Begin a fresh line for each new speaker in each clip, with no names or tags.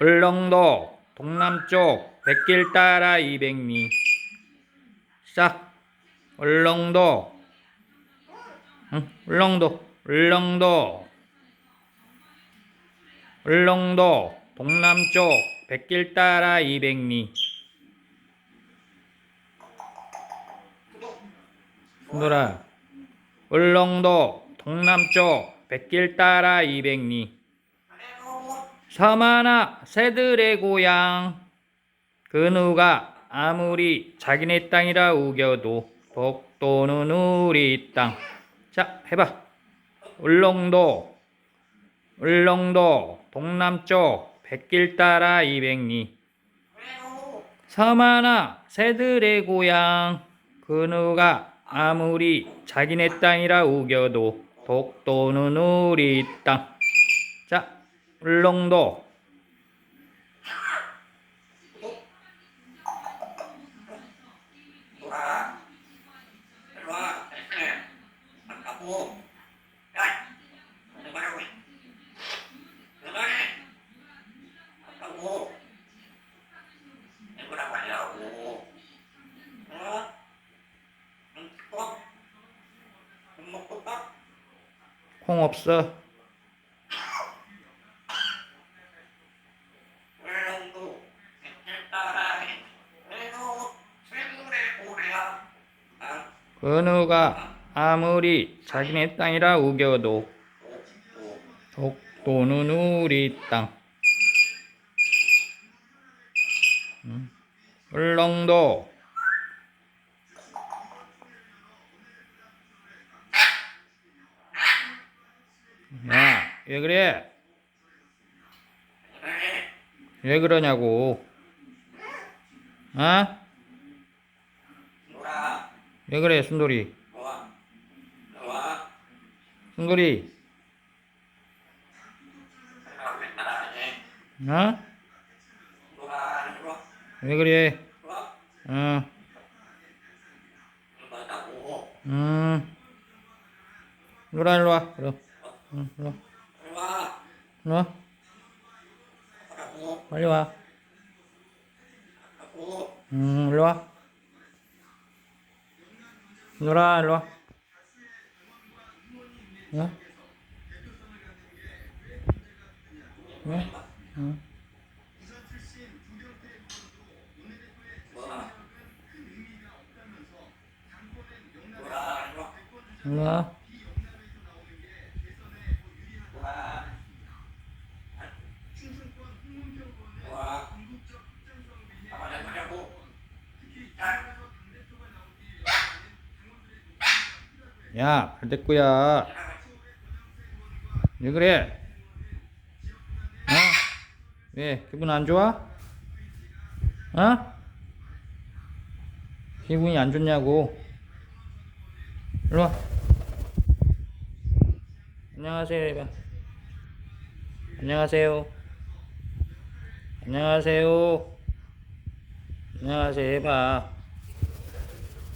울릉도 동남쪽 백길 따라 200리. 시작 울릉도. 응? 울릉도. 울릉도. 울릉도 동남쪽 백길 따라 200리. 순돌아 울릉도 동남쪽 백길 따라 200리 서만아 새들의 고향 그 누가 아무리 자기네 땅이라 우겨도 독도는 우리 땅. 자, 해봐. 울릉도, 울릉도 동남쪽 백길 따라 200리. 서만아 새들의 고향 그 누가 아무리 자기네 땅이라 우겨도 독도는 우리 땅. 자, 울릉도.
와, 일로 와. 아까고. 야, 뭐라고? 뭐라? 아까고. 뭐라고 하려고? 어? 응, 또? 밥 먹고 또?
콩 없어.
울릉도 따라 울릉도 쇠물의 고향.
누가 아무리 자기네 땅이라 우겨도 독도는 우리 땅. 음. 울릉도 야, 왜 그래?
그래.
왜 그러냐고? 어? 왜 그래, 순돌이?
와, 와.
순돌이? 어?
일로 와.
왜 그래?
일로 와.
어,
뭐라고?
음. 일로 와, 일로와. 일로. 응, 일로.
일로 와.
일로와.
뭐라고?
빨리 와.
뭐라고?
음, 일로와. 일로와, 일로 와. 어? 어? 응.
뭐라? 뭐라? 일로 와.
와.
와. 가만히 가자고. 야,
야, 발대꾸야. 왜 그래? 어? 왜? 기분 안 좋아? 어? 기분이 안 좋냐고. 일로 와. 안녕하세요, 해봐. 안녕하세요. 안녕하세요. 안녕하세요, 해봐.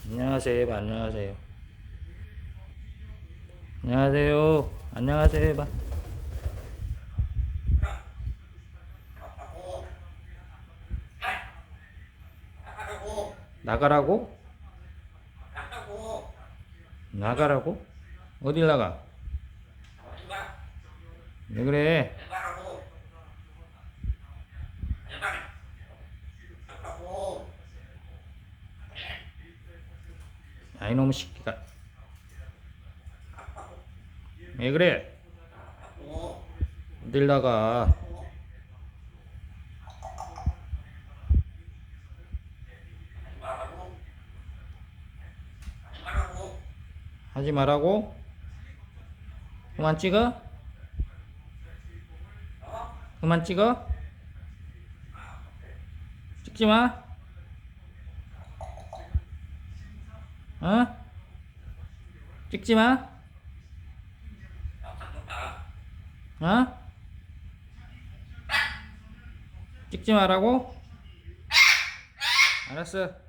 안녕하세요, 해봐. 안녕하세요. 안녕하세요. 안녕하세요.
가고. 나가라고.
나가라고? 어딜 나가? 왜 그래?
나가라고. 나가. 나가고.
야, 이놈의 새끼가. 왜 그래?
나가고.
어딜 나가? 하지 말라고? 그만 찍어? 그만 찍어? 찍지 마. 어? 찍지 마. 어? 찍지 말라고? 알았어.